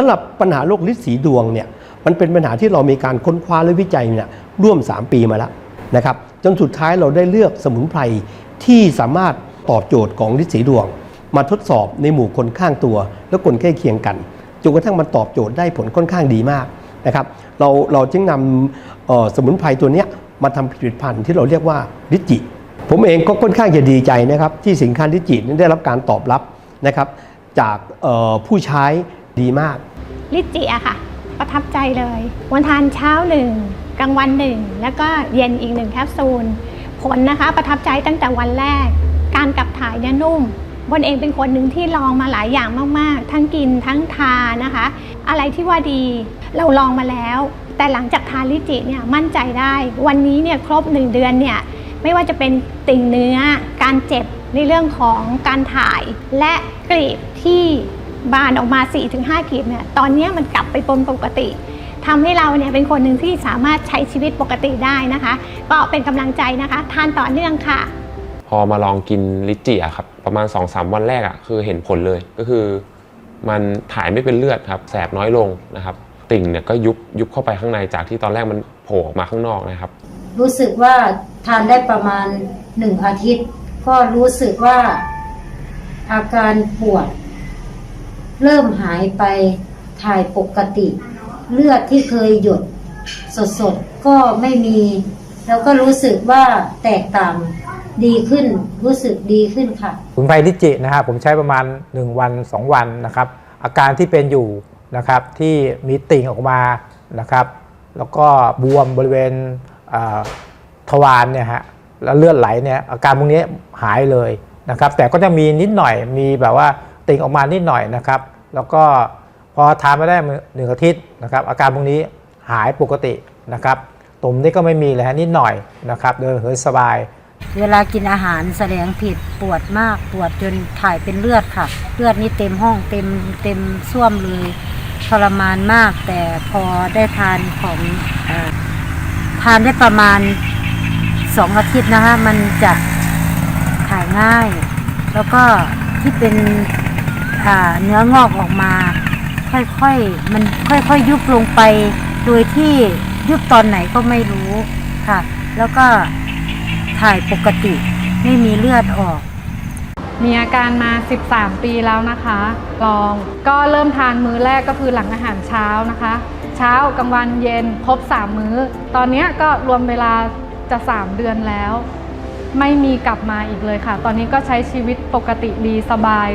สำหรับปัญหาโรคลิดสีดวงเนี่ยมันเป็นปัญหาที่เรามีการค้นคว้าและวิจัยเนี่ยร่วม 3 ปีมาแล้วนะครับจนสุดท้ายเราได้เลือกสมุนไพรที่สามารถตอบโจทย์ของลิดสีดวง มาทดสอบในหมู่คนข้างตัว และคนใกล้เคียงกันจนกระทั่งมันตอบโจทย์ได้ผลค่อนข้างดีมากนะครับเราเราจึงนำสมุนไพรตัวนี้มาทำผลิตภัณฑ์ที่เราเรียกว่าลิจิ ผมเองก็ค่อนข้างจะดีใจนะครับที่สินค้าลิจินั้นได้รับการตอบรับนะครับจากผู้ใช้ ดีมาก ลิจิอะค่ะ ประทับใจเลย วันทานเช้าหนึ่งกลางวันหนึ่งแล้วก็เย็นอีกหนึ่งแคปซูล ผลนะคะประทับใจตั้งแต่วันแรก การกลับถ่ายเนี่ยนุ่มบนเองเป็นคนหนึ่งที่ลองมาหลายอย่างมากๆ ทั้งกินทั้งทานนะคะ อะไรที่ว่าดีเราลองมาแล้ว แต่หลังจากทานลิจิเนี่ยมั่นใจได้ วันนี้เนี่ยครบหนึ่งเดือนเนี่ยไม่ว่าจะเป็นติ่งเนื้อ การเจ็บในเรื่องของการถ่ายและกรีบที่ บานออกมา 4-5กรีบเนี่ยตอนนี้มันกลับไปเป็นปกติทำให้เราเนี่ยเป็นคนหนึ่งที่สามารถใช้ชีวิตปกติได้นะคะ ก็เป็นกำลังใจนะคะทานต่อเนื่องค่ะ พอมาลองกินลิจิอะครับประมาณ 2-3 วันแรกอะคือเห็นผลเลยก็คือ มันถ่ายไม่เป็นเลือดครับแสบน้อยลงนะครับ ติ่งเนี่ยก็ยุบยุบเข้าไปข้างในจากที่ตอนแรกมันโผล่ออกมาข้างนอกนะครับ รู้สึกว่าทานได้ประมาณหนึ่งอาทิตย์ ก็รู้สึกว่าอาการปวด เริ่มหายไปถ่ายปกติ เลือดที่เคยหยดสดๆ ก็ไม่มี แล้วก็รู้สึกว่าแตกต่างดีขึ้นรู้สึกดีขึ้นค่ะสมุนไพรลิจินะครับผมใช้ประมาณ 1 วัน 2 วันนะครับ อาการที่เป็นอยู่นะครับที่มีติ่งออกมานะครับ แล้วก็บวมบริเวณทวารเนี่ยฮะแล้วเลือดไหลเนี่ยอาการพวกนี้หายเลยนะครับ แต่ก็จะมีนิดหน่อยมีแบบว่า ติ่งออกมานิดหน่อยนะครับ แล้วก็พอทานมาได้หนึ่งอาทิตย์นะครับ อาการพวกนี้หายปกตินะครับตุ่มนี่ก็ไม่มีเลยฮะนิดหน่อยนะครับ เดินเหินสบาย เวลากินอาหารแสดงผิดปวดมากปวดจนถ่ายเป็นเลือดค่ะ เลือดนี่เต็มห้องเต็มเต็มส้วมเลยทรมานมาก แต่พอได้ทานของอทานได้ประมาณสองอาทิตย์นะคะมันจะถ่ายง่าย แล้วก็ที่เป็น เนื้องอกออกมา ค่อยๆมันค่อยๆยุบลงไป โดยที่ยุบตอนไหนก็ไม่รู้ค่ะ แล้วก็ถ่ายปกติไม่มีเลือดออก มีอาการมา 13 ปีแล้วนะคะ ลองก็เริ่มทานมื้อแรกก็คือหลังอาหารเช้านะคะ เช้ากลางวันเย็นครบ 3 มื้อ ตอนนี้ก็รวมเวลาจะ 3 เดือนแล้ว ไม่มีกลับมาอีกเลยค่ะ ตอนนี้ก็ใช้ชีวิตปกติดีสบาย